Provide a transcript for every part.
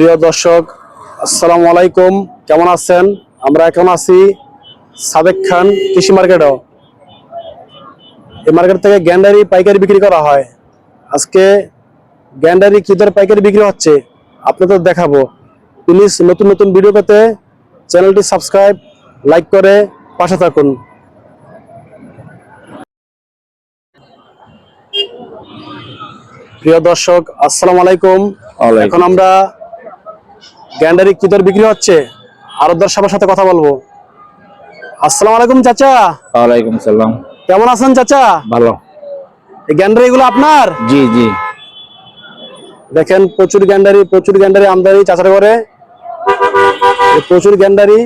প্রিয় দর্শক আসসালামু আলাইকুম। কেমন আছেন? আমরা এখন আছি সাদেক খান কৃষি মার্কেটও। এই মার্কেট থেকে গ্যান্ডারি পাইকারি বিক্রি করা হয়। আজকে গ্যান্ডারি কি দরে পাইকারি বিক্রি হচ্ছে আপনাদের দেখাবো। প্লিজ নতুন নতুন ভিডিও পেতে চ্যানেলটি সাবস্ক্রাইব লাইক করে পাশে থাকুন। প্রিয় দর্শক আসসালামু আলাইকুম। এখন আমরা গ্যান্ডারি কি দর বিক্রি হচ্ছে? আরও দর্শকের সাথে কথা বলব। আসসালামু আলাইকুম চাচা। ওয়ালাইকুম সালাম। কেমন আছেন চাচা? ভালো। এই গ্যান্ডারি গুলো আপনার? জি জি। দেখেন প্রচুর গ্যান্ডারি প্রচুর গ্যান্ডারি আমদানি চাচার এই প্রচুর গ্যান্ডারি।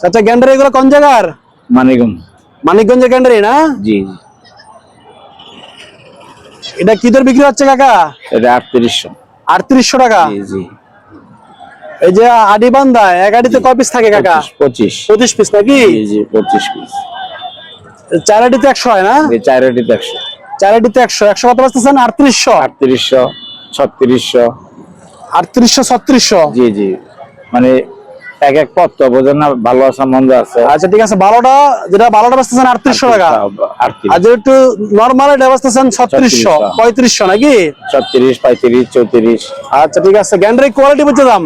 চাচা গ্যান্ডারি এগুলো কোন জায়গার? মানিকম মানিকগঞ্জের গ্যান্ডারি না? জি জি। এটা কি দর বিক্রি হচ্ছে কাকা? এটা আটত্রিশশো। আটত্রিশশো টাকা? জি জি। এই যে আডি বান্দা এক আডিতে কয় পিস থাকে কাকা? পঁচিশ পঁচিশ। পিস নাকি? জি পঁচিশ পিস চার আডিতে একশো হয় না? এই চারটিতে একশো। চার আডিতে একশো। একশো কত বাঁচতেছেন আটত্রিশশো। আটত্রিশশো ছত্রিশশো। আটত্রিশশো ছত্রিশশো? জি জি। মানে এক এক পথ তো বোঝেন না ভালো আছে মন্দ আছে। আচ্ছা ঠিক আছে বারোটা যেটা বারোটা বাঁচতেছেন আটত্রিশশো টাকা। আর যেটা একটু নর্মাল এটা বাঁচতেছেন ছত্রিশশো পঁয়ত্রিশশো নাকি? ছত্রিশ পঁয়ত্রিশ চৌত্রিশ। আচ্ছা ঠিক আছে গ্যান্ডারি কোয়ালিটি বুঝতে দাম।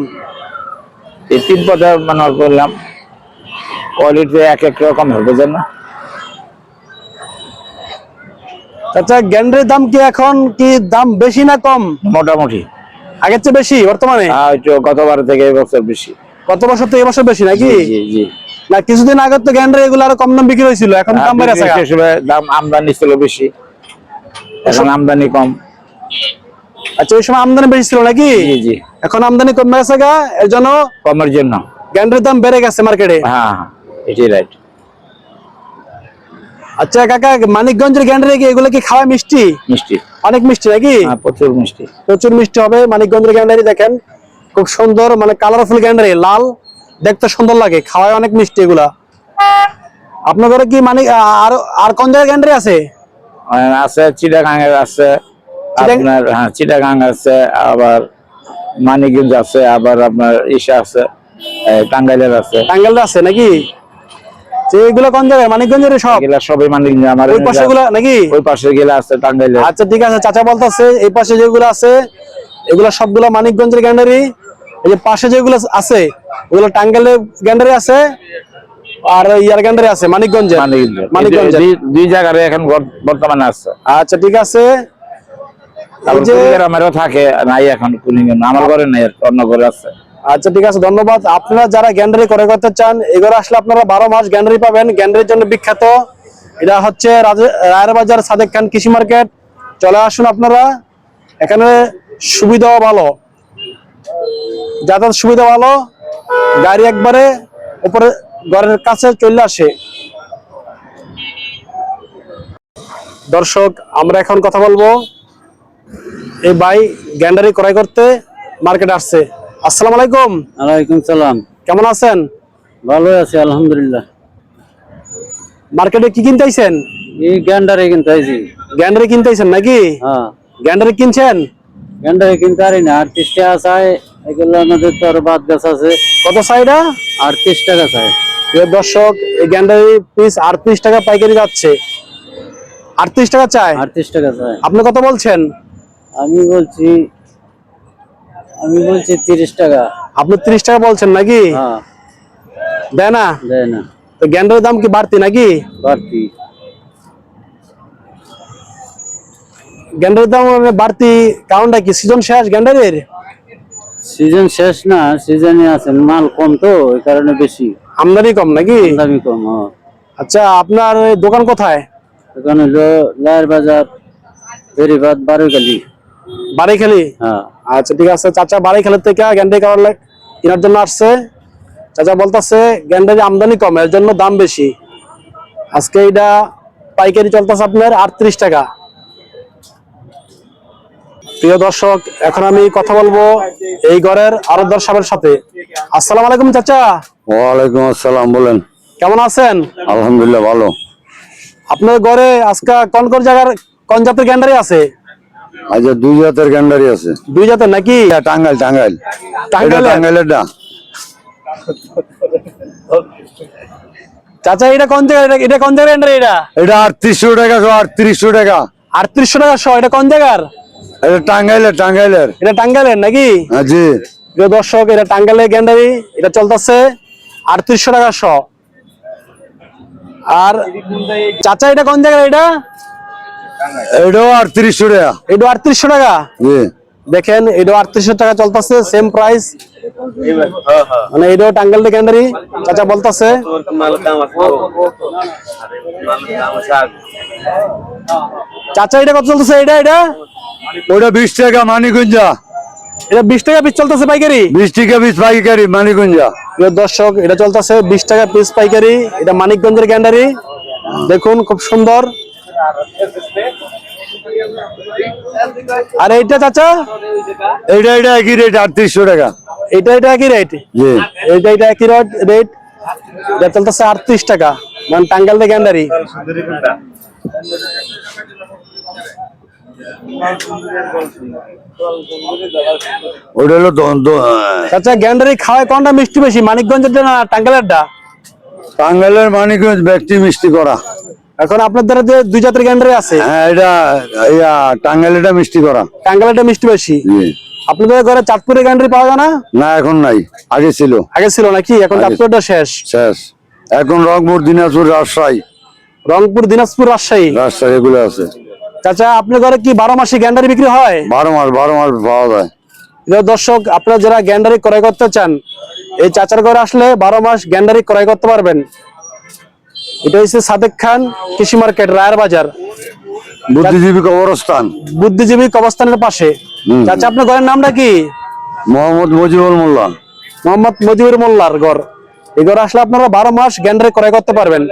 এই তিন পথে মানে করলাম কোয়ালিটি এক এক রকম হবে বোঝেন না আচ্ছা গ্যান্ডারির দাম কি এখন কি দাম বেশি না কম? মোটামুটি। আগের চেয়ে বেশি বর্তমানে? গতবার থেকে এবছর বেশি। কত বছর তো এবছর বেশি নাকি? না কিছুদিন আগে তো গ্যান্ডারি এগুলো আরও কম দাম বিক্রি হয়েছিল এখন দাম বেড়ে আছে দাম আমদানি ছিল বেশি। এখন আমদানি কম। আচ্ছা ওই সময় আমদানি বেশি ছিল নাকি? জি জি। এখন আমদানি কমে গেছে গা এর জন্য কমের জন্য। গ্যান্ডারির দাম বেড়ে গেছে মার্কেটে হ্যাঁ হ্যাঁ এটাই রাইট আচ্ছা কাকা মানিকগঞ্জের গ্যান্ডারি কি এগুলো কি খাওয়া মিষ্টি? মিষ্টি। অনেক মিষ্টি নাকি? হ্যাঁ প্রচুর মিষ্টি। প্রচুর মিষ্টি হবে মানিকগঞ্জের গ্যান্ডারি দেখেন। খুব সুন্দর মানে কালারফুল গ্যান্ডারি লাল। দেখতে সুন্দর লাগে খাওয়ায় অনেক মিষ্টি এগুলা। আপনার ঘরে কি মানে আর আর কোন জায়গায় গ্যান্ডারি আছে? আছে চিটাগাঙ্গের আছে। আপনার হ্যাঁ চিটাগাং আছে আবার মানিকগঞ্জ আছে আবার আপনার ইসা আছে টাঙ্গাইলের আছে। টাঙ্গাইলে আছে নাকি? এগুলো কোন জায়গায়? মানিকগঞ্জের সব? এগুলা সবই মানিকগঞ্জ আমার ওই পাশে গুলা নাকি? ওই পাশে গেলে আছে টাঙ্গাইলের। আচ্ছা ঠিক আছে চাচা বলতেছে এই পাশে যেগুলো আছে এগুলো সবগুলো মানিকগঞ্জের গ্যান্ডারি। এই যে পাশে যেগুলো আছে ওগুলো টাঙ্গাইলের গ্যান্ডারি আছে আর ইয়ার গ্যান্ডারি আছে মানিকগঞ্জের। মানিকগঞ্জ দুই- জায়গায় এখন বর্তমানে আছে। আচ্ছা ঠিক আছে। আমারও থাকে নাই এখন আমার ঘরে নাই অন্য ঘরে আছে। আচ্ছা ঠিক আছে ধন্যবাদ। আপনারা যারা গ্যান্ডারি করে করতে চান এগুলো আসলে আপনারা বারো মাস গ্যান্ডারি পাবেন। গ্যান্ডারির জন্য বিখ্যাত। এটা হচ্ছে রায়ের বাজার সাদেক খান কৃষি মার্কেট। চলে আসুন আপনারা। এখানে সুবিধাও ভালো। যাতায়াত সুবিধা ভালো। গাড়ি একবারে উপরে ঘরের কাছে চলে আসে। দর্শক আমরা এখন কথা বলব। এই ভাই গ্যান্ডারি ক্রয় করতে মার্কেট আসছে। আসসালামু আলাইকুম। ওয়ালাইকুম সালাম। কেমন আছেন? ভালো আছি আলহামদুলিল্লাহ। মার্কেটে কি কিনতেছেন? এই গ্যান্ডারে কিন্তু আইছি গ্যান্ডারি কিনতেছেন নাকি? হ্যাঁ। গ্যান্ডারি কিনছেন? গ্যান্ডারে কিনতে পারি না আটত্রিশ টাকা চাই। এগুলো আমাদের তো আরও বাদ গাছ আছে। কত সাইডা আটত্রিশ টাকা চাই দর্শক এই গ্যান্ডারি পিস আটত্রিশ টাকা পাইকারি যাচ্ছে। আটত্রিশ টাকা চাই। আটত্রিশ টাকা চাই। আপনি কত বলছেন? আমি বলছি আমি বলছি তিরিশ টাকা। আপনি ত্রিশ টাকা বলছেন নাকি? হ্যাঁ। দেয় না? দেয় না। তো গ্যান্ডারির দাম কি বাড়তি নাকি? বাড়তি। গ্যান্ডারির দাম মানে বাড়তি কারণটা কি? সিজন শেষ গ্যান্ডারির? সিজন শেষ না সিজনে আছে মাল কম তো ওই কারণে বেশি। আমদানি কম নাকি? দামি কম হ্যাঁ। আচ্ছা আপনার দোকান কোথায়? এখানে হলো লায়ের বাজার বেরিবাদ বারোইকালি বাড়িখালি? হ্যাঁ। আচ্ছা ঠিক আছে। চাচা বাড়িখালের থেকে খাওয়ার লাগ- কেনার জন্য আসছে। চাচা বলতেছে গ্যান্ডারি আমদানি কম এর জন্য দাম বেশি। আজকে এটা পাইকারি চলতেছে আপনার আটত্রিশ টাকা। প্রিয় দর্শক এখন আমি কথা বলব এই ঘরের আরও দর্শকের সাথে। আসসালামু আলাইকুম চাচা। ওয়ালাইকুম আসসালাম বলেন। কেমন আছেন? আলহামদুলিল্লাহ ভালো। আপনার ঘরে আজকে কোন কোন জায়গার কোন জাতের গ্যান্ডারি আছে? আচ্ছা দুই জাতের গ্যান্ডারি আছে। দুই জাতের নাকি? এটা টাঙ্গাইল টাঙ্গাইল। টাঙ্গাইলের? ডা চাচা এটা কোন জায়গায়? এটা- কোন জায়গার গেন্ডারি এটা? এটা আটত্রিশশো টাকা সহ আটত্রিশশো টাকা। আটত্রিশশো টাকা শো এটা কোন জায়গার? এটা টাঙ্গাইলের টাঙ্গাইলের। এটা টাঙ্গাইলের নাকি? হ্যাঁ জি। দর্শক এটা টাঙ্গাইলের গ্যান্ডারি এটা চলতেছে আটত্রিশশো টাকা শ। আর চাচা এটা কোন জায়গায় এটা? এটাও আটত্রিশশো টাকা। এটা আটত্রিশশো টাকা? দেখেন এটা আটত্রিশশো টাকা চলতেছে সেম প্রাইস মানে এটাও টাঙ্গাইলের গ্যান্ডারি চাচা বলতেছে। চাচা এটা কত চলতেছে? এটা এটা? ওটা বিশ টাকা মানিকুঞ্জা এটা বিশ টাকা পিস চলতেছে পাইকারি? বিশ টাকা বিশ পাইকারি মানিকুঞ্জা দর্শক এটা চলতেছে বিশ টাকা পিস পাইকারি। এটা মানিকগঞ্জের গ্যান্ডারি। দেখুন খুব সুন্দর। আর এইটা চাচা? এইটা এটা একই রেট আটত্রিশশো টাকা। এটা এটা একই রেট জি। এইটা এটা একই রেট রেট এটা চলতেছে আটত্রিশ টাকা। মানে গ্যান্ডারি ওটা হলো দ- দ- গ্যান্ডারি খাওয়ায় কোনটা মিষ্টি বেশি মানিকগঞ্জের না টাঙ্গাইলের মানিকগঞ্জ ব্যক্তি মিষ্টি করা। এখন আপনাদের যে দুই জাতের গ্যান্ডারি আছে হ্যাঁ এটা ইয়া টাঙ্গাইলেটা মিষ্টি করা টাঙ্গাইলেরটা মিষ্টি বেশি। আপনাদের ঘরে চাঁদপুরের গ্যান্ডারি পাওয়া যায় না? না এখন নাই আগে ছিল। আগে ছিল নাকি? এখন। চাঁদপুরটা শেষ। শেষ। এখন রংপুর দিনাজপুর রাজশাহী। রংপুর দিনাজপুর রাজশাহী। রাজশাহী এগুলো আছে। চাচা আপনার ঘরে কি বারো মাসে গ্যান্ডারি বিক্রি হয়? বারো মাস বারো মাস পাওয়া যায়। দর্শক আপনারা যারা গ্যান্ডারি ক্রয় করতে চান এই চাচার ঘরে আসলে বারো মাস গ্যান্ডারি ক্রয় করতে পারবেন। এটা হচ্ছে সাদেক খান কৃষি মার্কেট রায়ের বাজার। বুদ্ধিজীবী কবরস্থান। বুদ্ধিজীবী কবস্থানের পাশে। চাচা আপনার ঘরের নামটা কি? মোহাম্মদ মুজিবুল মোল্লা। মোহাম্মদ মজিবুর মোল্লার ঘর। এই ঘর আসলে আপনারা বারো মাস গ্যান্ডারে ক্রয় করতে পারবেন।